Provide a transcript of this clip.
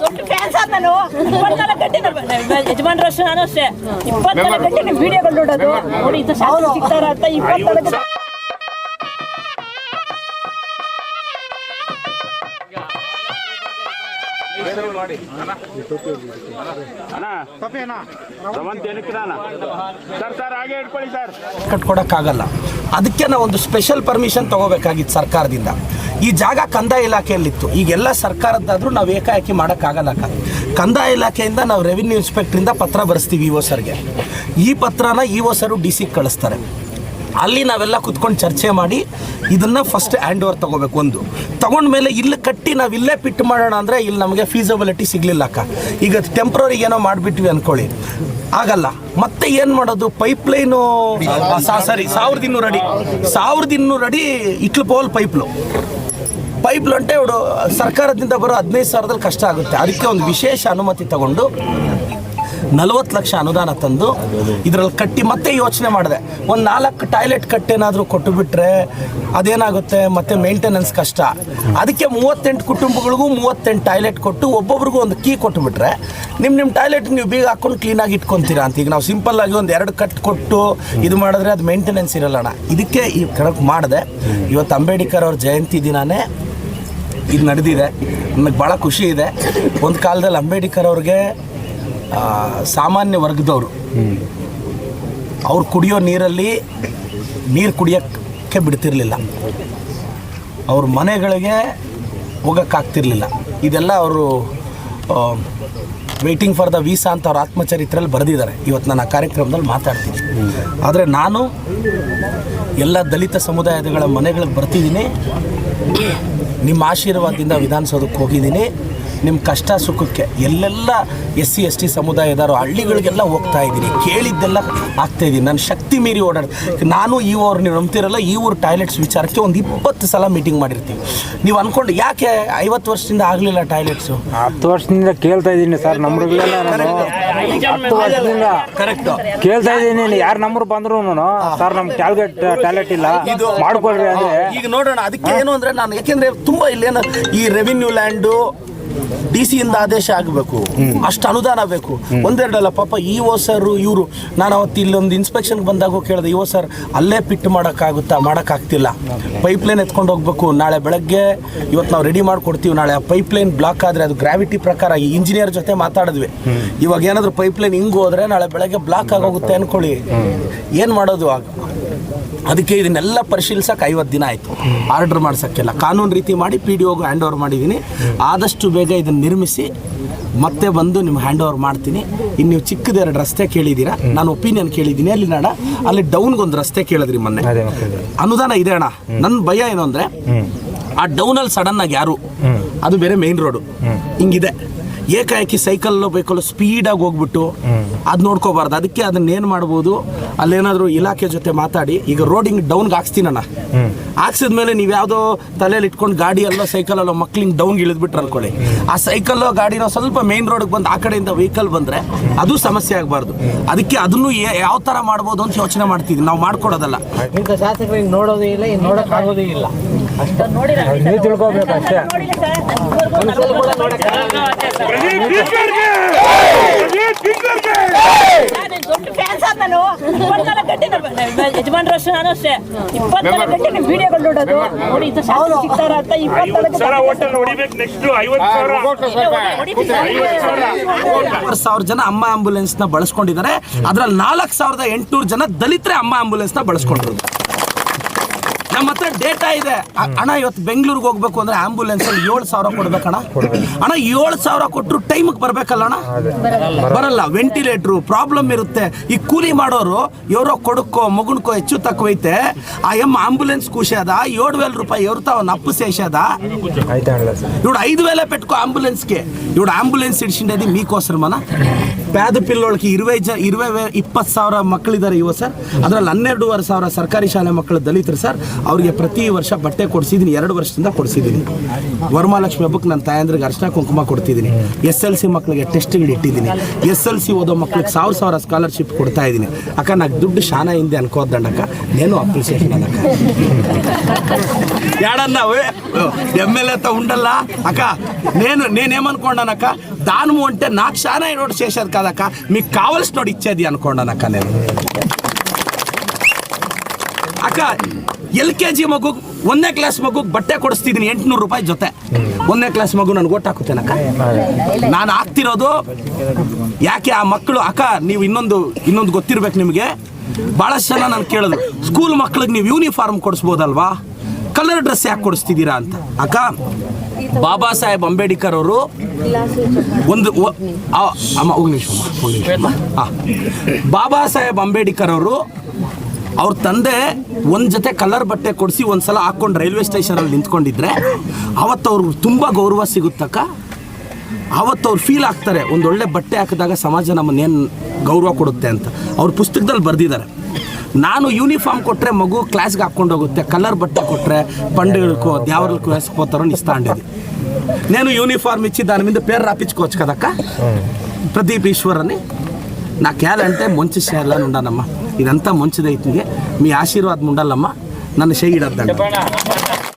ದೊಡ್ಡ ಫ್ಯಾನ್ಸ್ ಆದ ನಾನು. ಇಪ್ಪತ್ನಾಲ್ಕು ಗಂಟೆ ನಮ್ಮ ಯಜಮಾನ್ರ ಅಷ್ಟೇ ನಾನು ಅಷ್ಟೇ. ಇಪ್ಪತ್ನಾಲ್ಕು ಗಂಟೆ ನಿಮ್ಮ ವಿಡಿಯೋಗಳು ನೋಡೋದು. ನೋಡಿ ಇಂಥ ಶಾಸ್ತ್ರ ಸಿಗ್ತಾರ ಅಂತ ಇಪ್ಪತ್ನಾಲ್ಕು ಗಂಟೆ ಕಟ್ಕೊಡಕ್ಕಾಗಲ್ಲ. ಅದಕ್ಕೆ ನಾವು ಒಂದು ಸ್ಪೆಷಲ್ ಪರ್ಮಿಷನ್ ತಗೋಬೇಕಾಗಿತ್ತು ಸರ್ಕಾರದಿಂದ. ಈ ಜಾಗ ಕಂದಾಯ ಇಲಾಖೆಯಲ್ಲಿತ್ತು. ಈಗೆಲ್ಲ ಸರ್ಕಾರದ್ದಾದರೂ ನಾವು ಏಕಾಏಕಿ ಮಾಡೋಕ್ಕಾಗಲ್ಲ ಅಕ್ಕ. ಕಂದಾಯ ಇಲಾಖೆಯಿಂದ ನಾವು ರೆವಿನ್ಯೂ ಇನ್ಸ್ಪೆಕ್ಟ್ರಿಂದ ಪತ್ರ ಬರೆಸ್ತೀವಿ ಇ ಸರ್ಗೆ. ಈ ಪತ್ರನ ಇ ಸರು ಡಿ ಸಿಗೆ ಕಳಿಸ್ತಾರೆ. ಅಲ್ಲಿ ನಾವೆಲ್ಲ ಕುತ್ಕೊಂಡು ಚರ್ಚೆ ಮಾಡಿ ಇದನ್ನ ಫಸ್ಟ್ ಹ್ಯಾಂಡ್ ಓವರ್ ತಗೋಬೇಕು ಒಂದು. ತಗೊಂಡ್ಮೇಲೆ ಇಲ್ಲಿ ಕಟ್ಟಿ ನಾವು ಇಲ್ಲೇ ಪಿಟ್ ಮಾಡೋಣ ಅಂದರೆ ಇಲ್ಲಿ ನಮಗೆ ಫೀಸಬಿಲಿಟಿ ಸಿಗಲಿಲ್ಲ ಅಕ್ಕ. ಈಗ ಟೆಂಪ್ರರಿ ಏನೋ ಮಾಡಿಬಿಟ್ವಿ ಅಂದ್ಕೊಳ್ಳಿ ಆಗಲ್ಲ. ಮತ್ತೆ ಏನು ಮಾಡೋದು? ಪೈಪ್ಲೈನು ಸರಿ. ಸಾವಿರದ ಇನ್ನೂರು ಅಡಿ ಸಾವಿರದ ಇನ್ನೂರು ಅಡಿ ಇಟ್ಲು ಪೋಲ್ ಪೈಪ್ಲು ಪೈಪ್ ಲೊಂಟೆ ಇವರು ಸರ್ಕಾರದಿಂದ ಬರೋ ಹದಿನೈದು ಸಾವಿರದಲ್ಲಿ ಕಷ್ಟ ಆಗುತ್ತೆ. ಅದಕ್ಕೆ ಒಂದು ವಿಶೇಷ ಅನುಮತಿ ತಗೊಂಡು ನಲವತ್ತು ಲಕ್ಷ ಅನುದಾನ ತಂದು ಇದರಲ್ಲಿ ಕಟ್ಟಿ ಮತ್ತೆ ಯೋಚನೆ ಮಾಡಿದೆ. ಒಂದು ನಾಲ್ಕು ಟಾಯ್ಲೆಟ್ ಕಟ್ಟೇನಾದರೂ ಕೊಟ್ಟು ಬಿಟ್ಟರೆ ಅದೇನಾಗುತ್ತೆ? ಮತ್ತೆ ಮೇಂಟೆನೆನ್ಸ್ ಕಷ್ಟ. ಅದಕ್ಕೆ ಮೂವತ್ತೆಂಟು ಕುಟುಂಬಗಳಿಗೂ ಮೂವತ್ತೆಂಟು ಟಾಯ್ಲೆಟ್ ಕೊಟ್ಟು ಒಬ್ಬೊಬ್ರಿಗೂ ಒಂದು ಕೀ ಕೊಟ್ಟು ಬಿಟ್ರೆ ನಿಮ್ಮ ನಿಮ್ಮ ಟಾಯ್ಲೆಟ್ ನೀವು ಬೀಗ ಹಾಕೊಂಡು ಕ್ಲೀನಾಗಿ ಇಟ್ಕೊತೀರಾ ಅಂತ. ಈಗ ನಾವು ಸಿಂಪಲ್ ಆಗಿ ಒಂದು ಎರಡು ಕಟ್ ಕೊಟ್ಟು ಇದು ಮಾಡಿದ್ರೆ ಅದು ಮೇಂಟೆನೆನ್ಸ್ ಇರಲ್ಲ ಅಣ್ಣ ಇದಕ್ಕೆ ಈ ಕಡಕ್ ಮಾಡಿದೆ. ಇವತ್ತು ಅಂಬೇಡ್ಕರ್ ಅವ್ರ ಜಯಂತಿ ದಿನಾನೇ ಇದು ನಡೆದಿದೆ. ನನಗೆ ಭಾಳ ಖುಷಿ ಇದೆ. ಒಂದು ಕಾಲದಲ್ಲಿ ಅಂಬೇಡ್ಕರ್ ಅವ್ರಿಗೆ ಸಾಮಾನ್ಯ ವರ್ಗದವರು. ಅವ್ರು ಕುಡಿಯೋ ನೀರಲ್ಲಿ ನೀರು ಕುಡಿಯೋಕ್ಕೆ ಬಿಡ್ತಿರಲಿಲ್ಲ. ಅವ್ರ ಮನೆಗಳಿಗೆ ಹೋಗೋಕ್ಕಾಗ್ತಿರ್ಲಿಲ್ಲ. ಇದೆಲ್ಲ ಅವರು ವೇಟಿಂಗ್ ಫಾರ್ ದ ವೀಸಾ ಅಂತ ಅವ್ರ ಆತ್ಮಚರಿತ್ರೆಯಲ್ಲಿ ಬರೆದಿದ್ದಾರೆ. ಇವತ್ತು ನಾನು ಆ ಕಾರ್ಯಕ್ರಮದಲ್ಲಿ ಮಾತಾಡ್ತೀನಿ. ಆದರೆ ನಾನು ಎಲ್ಲ ದಲಿತ ಸಮುದಾಯಗಳ ಮನೆಗಳಿಗೆ ಬರ್ತಿದ್ದೀನಿ. ನಿಮ್ಮ ಆಶೀರ್ವಾದದಿಂದ ವಿಧಾನಸೌಧಕ್ಕೆ ಹೋಗಿದ್ದೀನಿ. ನಿಮ್ಮ ಕಷ್ಟ ಸುಖಕ್ಕೆ ಎಲ್ಲೆಲ್ಲ ಎಸ್ ಸಿ ಎಸ್ ಟಿ ಸಮುದಾಯದವರು ಹಳ್ಳಿಗಳಿಗೆಲ್ಲ ಹೋಗ್ತಾ ಇದ್ದೀನಿ. ಕೇಳಿದ್ದೆಲ್ಲ ಆಗ್ತಾ ಇದ್ದೀನಿ. ನಾನು ಶಕ್ತಿ ಮೀರಿ ಓಡಾಡ್ ನಾನು ಈ ಊರು ನೀವು ನಂಬ್ತಿರಲ್ಲ ಈ ಊರು ಟಾಯ್ಲೆಟ್ಸ್ ವಿಚಾರಕ್ಕೆ ಒಂದು ಇಪ್ಪತ್ತು ಸಲ ಮೀಟಿಂಗ್ ಮಾಡಿರ್ತೀವಿ ನೀವು ಅಂದ್ಕೊಂಡು ಯಾಕೆ ಐವತ್ತು ವರ್ಷದಿಂದ ಆಗಲಿಲ್ಲ ಟಾಯ್ಲೆಟ್ಸು? ಹತ್ತು ವರ್ಷದಿಂದ ಕೇಳ್ತಾ ಇದ್ದೀನಿ ಸರ್ ನಂಬರ್ಗಳೆಲ್ಲ ನಾನು ಹತ್ತು ವರ್ಷದಿಂದ ಕರೆಕ್ಟು ಕೇಳ್ತಾ ಇದ್ದೀನಿ ಯಾರು ನಂಬರ್ ಬಂದ್ರು ಸರ್ ನಮ್ಮ ಟ್ಯಾಲ್ಗೆಟ್ ಟ್ಯಾಲೆಟ್ ಇಲ್ಲ. ಮಾಡ್ಕೊಳ್ರಿ ಅಂದ್ರೆ. ಈಗ ನೋಡೋಣ ಅದಕ್ಕೆ ಏನು ಅಂದ್ರೆ ನಾನು ಯಾಕೆಂದ್ರೆ ತುಂಬಾ ಇಲ್ಲೇನು ಈ ರೆವಿನ್ಯೂ ಲ್ಯಾಂಡು ಡಿ ಸಿಯಿಂದ ಆದೇಶ ಆಗಬೇಕು. ಅಷ್ಟು ಅನುದಾನ ಬೇಕು. ಒಂದೆರಡಲ್ಲ ಪಾಪ ಇ ಓ ಸರ್ ಇವರು. ನಾನು ಅವತ್ತು ಇಲ್ಲೊಂದು ಇನ್ಸ್ಪೆಕ್ಷನ್ಗೆ ಬಂದಾಗ ಕೇಳಿದೆ ಇ ಓ ಸರ್ ಅಲ್ಲೇ ಪಿಟ್ ಮಾಡೋಕ್ಕಾಗುತ್ತಾ? ಮಾಡೋಕ್ಕಾಗ್ತಿಲ್ಲ. ಪೈಪ್ಲೈನ್ ಎತ್ಕೊಂಡು ಹೋಗ್ಬೇಕು. ನಾಳೆ ಬೆಳಗ್ಗೆ ಇವತ್ತು ನಾವು ರೆಡಿ ಮಾಡಿಕೊಡ್ತೀವಿ. ನಾಳೆ ಆ ಪೈಪ್ಲೈನ್ ಬ್ಲಾಕ್ ಆದರೆ ಅದು ಗ್ರಾವಿಟಿ ಪ್ರಕಾರ ಈ ಇಂಜಿನಿಯರ್ ಜೊತೆ ಮಾತಾಡಿದ್ವಿ. ಇವಾಗ ಏನಾದರೂ ಪೈಪ್ಲೈನ್ ಹಿಂಗೆ ಹೋದರೆ ನಾಳೆ ಬೆಳಗ್ಗೆ ಬ್ಲಾಕ್ ಆಗೋಗುತ್ತೆ ಅಂದ್ಕೊಳ್ಳಿ ಏನು ಮಾಡೋದು ಆಗ? ಅದಕ್ಕೆ ಇದನ್ನೆಲ್ಲ ಪರಿಶೀಲಿಸಕ್ಕೆ ಐವತ್ತು ದಿನ ಆಯಿತು. ಆರ್ಡರ್ ಮಾಡ್ಸೋಕ್ಕೆಲ್ಲ. ಕಾನೂನು ರೀತಿ ಮಾಡಿ ಪಿ ಡಿ ಒಗೂ ಹ್ಯಾಂಡ್ ಓವರ್ ಮಾಡಿದ್ದೀನಿ ಆದಷ್ಟು ಬೇಗ ಇದನ್ನು ನಿರ್ಮಿಸಿ ಮತ್ತೆ ಬಂದು ನಿಮ್ಮ ಹ್ಯಾಂಡ್ ಓವರ್ ಮಾಡ್ತೀನಿ. ಇನ್ನು ನೀವು ಚಿಕ್ಕದ ಎರಡು ರಸ್ತೆ ಕೇಳಿದ್ದೀರಾ ನಾನು ಒಪಿನಿಯನ್ ಕೇಳಿದ್ದೀನಿ ಅಲ್ಲಿ ನಾಡ ಅಲ್ಲಿ ಡೌನ್ಗೊಂದು ರಸ್ತೆ ಕೇಳಿದ್ರಿ ಮೊನ್ನೆ. ಅನುದಾನ ಇದೆ ಅಣ್ಣ. ನನ್ನ ಭಯ ಏನು ಅಂದರೆ ಆ ಡೌನಲ್ಲಿ ಸಡನ್ನಾಗಿ ಯಾರು? ಅದು ಬೇರೆ ಮೇನ್ ರೋಡು ಹಿಂಗಿದೆ. ಏಕಾಏಕಿ ಸೈಕಲ್ ಬೇಕಲ್ಲ ಸ್ಪೀಡಾಗಿ ಹೋಗ್ಬಿಟ್ಟು ಅದು ನೋಡ್ಕೋಬಾರ್ದು. ಅದಕ್ಕೆ ಅದನ್ನ ಏನು ಮಾಡ್ಬೋದು? ಅಲ್ಲೇನಾದರೂ ಇಲಾಖೆ ಜೊತೆ ಮಾತಾಡಿ. ಈಗ ರೋಡಿಂಗ್ ಡೌನ್ಗೆ ಹಾಕ್ಸ್ತೀನಣ್ಣ ಹಾಕ್ಸಿದ್ಮೇಲೆ ನೀವು ಯಾವುದೋ ತಲೆಯಲ್ಲಿ ಇಟ್ಕೊಂಡು ಗಾಡಿ ಅಲ್ಲೋ ಸೈಕಲ್ ಅಲ್ಲೋ ಮಕ್ಳಿಂಗ್ ಡೌನ್ಗೆ ಇಳಿದ್ಬಿಟ್ರೆ ಅನ್ಕೊಳ್ಳಿ. ಆ ಸೈಕಲ್ಲೋ ಗಾಡಿನೋ ಸ್ವಲ್ಪ ಮೇನ್ ರೋಡ್ಗೆ ಬಂದು ಆ ಕಡೆಯಿಂದ ವೆಹಿಕಲ್ ಬಂದರೆ ಅದು ಸಮಸ್ಯೆ ಆಗಬಾರ್ದು. ಅದಕ್ಕೆ ಅದನ್ನು ಯಾವ ಥರ ಮಾಡ್ಬೋದು ಅಂತ ಯೋಚನೆ ಮಾಡ್ತಿದ್ವಿ ನಾವು ಮಾಡ್ಕೊಡೋದಲ್ಲ. ನೋಡೋದೇ ಇಲ್ಲ ಇನ್ನು ನೋಡಕ್ ಆಗೋದೇ ಇಲ್ಲ. ಅಷ್ಟೇ ನಾನು ಸಾವಿರ ಸಾವಿರ ಜನ ಅಮ್ಮ ಆಂಬುಲೆನ್ಸ್ನ ಬಳಸ್ಕೊಂಡಿದ್ದಾರೆ. ಅದ್ರಲ್ಲಿ ನಾಲ್ಕು ಸಾವಿರದ ಎಂಟುನೂರು ಜನ ದಲಿತರೆ ಅಮ್ಮ ಆಂಬುಲೆನ್ಸ್ನ ಬಳಸ್ಕೊಂಡಿರೋದು. ನಮ್ಮ ಹತ್ರ ಡೇಟಾ ಇದೆ ಅ- ಅಣ್ಣ ಇವತ್ತು ಬೆಂಗಳೂರಿಗೆ ಹೋಗ್ಬೇಕು ಅಂದ್ರೆ ಆಂಬುಲೆನ್ಸ್ ಅಲ್ಲಿ ಏಳು ಸಾವಿರ ಕೊಡ್ಬೇಕಣ್ಣ ಅಣ್ಣ ಏಳು ಸಾವಿರ ಕೊಟ್ಟರು ಟೈಮಿಗೆ ಬರ್ಬೇಕಲ್ಲ ಅಣ್ಣ ಬರಲ್ಲ ವೆಂಟಿಲೇಟ್ರು ಪ್ರಾಬ್ಲಮ್ ಇರುತ್ತೆ ಈ ಕೂಲಿ ಮಾಡೋರು ఎవరో కొడుక్కో మొగుడుకో హెచ్చు తక్కువైతే ఆ ఎమ్మ అంబులెన్స్ కూసేదా ఏడు వేల రూపాయలు ఎవరితో అప్పు చేసేదా ಆಯ್ತಾ ಇಲ್ಲ ಸರ್ ఇప్పుడు ఐదు వేలే పెట్టుకో అంబులెన్స్కి ఇప్పుడు అంబులెన్స్ ఇడిచిండేది మీకోసమనా ಪ್ಯಾದ ಪಿಲ್ಲೊಳಗೆ ಇರುವೆ ಜ, ಇರುವೆ ಇಪ್ಪತ್ತು ಸಾವಿರ ಮಕ್ಕಳಿದ್ದಾರೆ ಇವ ಸರ್. ಅದರಲ್ಲಿ ಹನ್ನೆರಡೂವರೆ ಸಾವಿರ ಸರ್ಕಾರಿ ಶಾಲೆ ಮಕ್ಕಳು ದಲಿತರು ಸರ್. ಅವರಿಗೆ ಪ್ರತಿ ವರ್ಷ ಬಟ್ಟೆ ಕೊಡಿಸಿದ್ದೀನಿ, ಎರಡು ವರ್ಷದಿಂದ ಕೊಡಿಸಿದ್ದೀನಿ. ವರಮಹಾಲಕ್ಷ್ಮಿ ಹಬ್ಬಕ್ಕೆ ನನ್ನ ತಾಯಂದ್ರಿಗೆ ಅರ್ಶನ ಕುಂಕುಮ ಕೊಡ್ತಿದ್ದೀನಿ. ಎಸ್ ಎಲ್ ಸಿ ಮಕ್ಕಳಿಗೆ ಟೆಸ್ಟ್ಗಳು ಇಟ್ಟಿದ್ದೀನಿ. ಎಸ್ ಎಲ್ ಸಿ ಓದೋ ಮಕ್ಕಳಿಗೆ ಸಾವಿರ ಸಾವಿರ ಸ್ಕಾಲರ್ಶಿಪ್ ಕೊಡ್ತಾ ಇದ್ದೀನಿ. ಅಕ್ಕ నాకు ದುಡ್ಡು ಶಾನ ಹಿಂದೆ ಅನ್ಕೋದಣ್ಣಕ್ಕ ನೇನು ಅಪ್ರಿಸಿಯೇಷನ್ ಅನ್ನಕ್ಕ ಯಾಡನ್ನ ಎಂ ಎಲ್ ಎ ತ ಉಂಡಲ್ಲ? ಅಕ್ಕ, ನೇನು ನೇನೇಮನ್ಕೊಂಡನಕ್ಕ దానము అంటే నాకు చాలా నోటు చేసేది కదక్క మీకు కావలసినోడు ఇచ్చేది అనుకోండానక్క నేను ಅಕ್ಕ ಎಲ್ ಕೆ ಜಿ ಮಗು ಒಂದನೇ ಕ್ಲಾಸ್ ಮಗು ಬಟ್ಟೆ ಕೊಡಿಸ್ತಿದ್ದೀನಿ ಎಂಟುನೂರು ರೂಪಾಯಿ ಜೊತೆ ಒಂದನೇ ಕ್ಲಾಸ್ ಮಗು ನನಗೆ ಒಟ್ಟು ಹಾಕುತ್ತೇನಕ್ಕ ನಾನು ಹಾಕ್ತಿರೋದು ಯಾಕೆ ಆ ಮಕ್ಕಳು ಅಕ್ಕ ನೀವು ಇನ್ನೊಂದು ಇನ್ನೊಂದು ಗೊತ್ತಿರ್ಬೇಕು ನಿಮಗೆ ಭಾಳಷ್ಟು ಜನ ನಾನು ಕೇಳೋದು ಸ್ಕೂಲ್ ಮಕ್ಳಿಗೆ ನೀವು ಯೂನಿಫಾರ್ಮ್ ಕೊಡಿಸ್ಬೋದಲ್ವಾ ಕಲರ್ ಡ್ರೆಸ್ ಯಾಕೆ ಕೊಡಿಸ್ತಿದ್ದೀರಾ ಅಂತ? ಅಕ್ಕ, ಬಾಬಾ ಸಾಹೇಬ್ ಅಂಬೇಡ್ಕರ್ ಅವರು ಒಂದು ಅಮ್ಮ, ಒಂದು ಒಂದು. ಬಾಬಾ ಸಾಹೇಬ್ ಅಂಬೇಡ್ಕರ್ ಅವರು ಅವ್ರ ತಂದೆ ಒಂದು ಜೊತೆ ಕಲರ್ ಬಟ್ಟೆ ಕೊಡಿಸಿ ಒಂದ್ಸಲ ಹಾಕೊಂಡು ರೈಲ್ವೆ ಸ್ಟೇಷನಲ್ಲಿ ನಿಂತ್ಕೊಂಡಿದ್ರೆ ಅವತ್ತು ಅವ್ರಿಗೆ ತುಂಬ ಗೌರವ ಸಿಗುತ್ತಕ್ಕ. ಅವತ್ತು ಅವ್ರು ಫೀಲ್ ಆಗ್ತಾರೆ ಒಂದೊಳ್ಳೆ ಬಟ್ಟೆ ಹಾಕಿದಾಗ ಸಮಾಜ ನಮ್ಮನ್ನೇನು ಗೌರವ ಕೊಡುತ್ತೆ ಅಂತ. ಅವ್ರ ಪುಸ್ತಕದಲ್ಲಿ ಬರೆದಿದ್ದಾರೆ. ನಾನು ಯೂನಿಫಾರ್ಮ್ ಕೊಟ್ಟರೆ ಮಗು ಕ್ಲಾಸ್ಗೆ ಹಾಕ್ಕೊಂಡು ಹೋಗುತ್ತೆ కలర్ బట్ట కొట్రే పండుగలకు దేవతలకు వేసుకుపోతారని ఇస్తా ఉండేది నేను యూనిఫామ్ ఇచ్చి దాని మీద పేరు రాపించుకోవచ్చు కదక్క ప్రదీప్ ఈశ్వర్ అని నా క్యాలంటే మంచి చేయాలని ఉండానమ్మా ఇదంతా మంచిదైతుంది మీ ఆశీర్వాదం ఉండాలమ్మా నన్ను చేయడద్దండి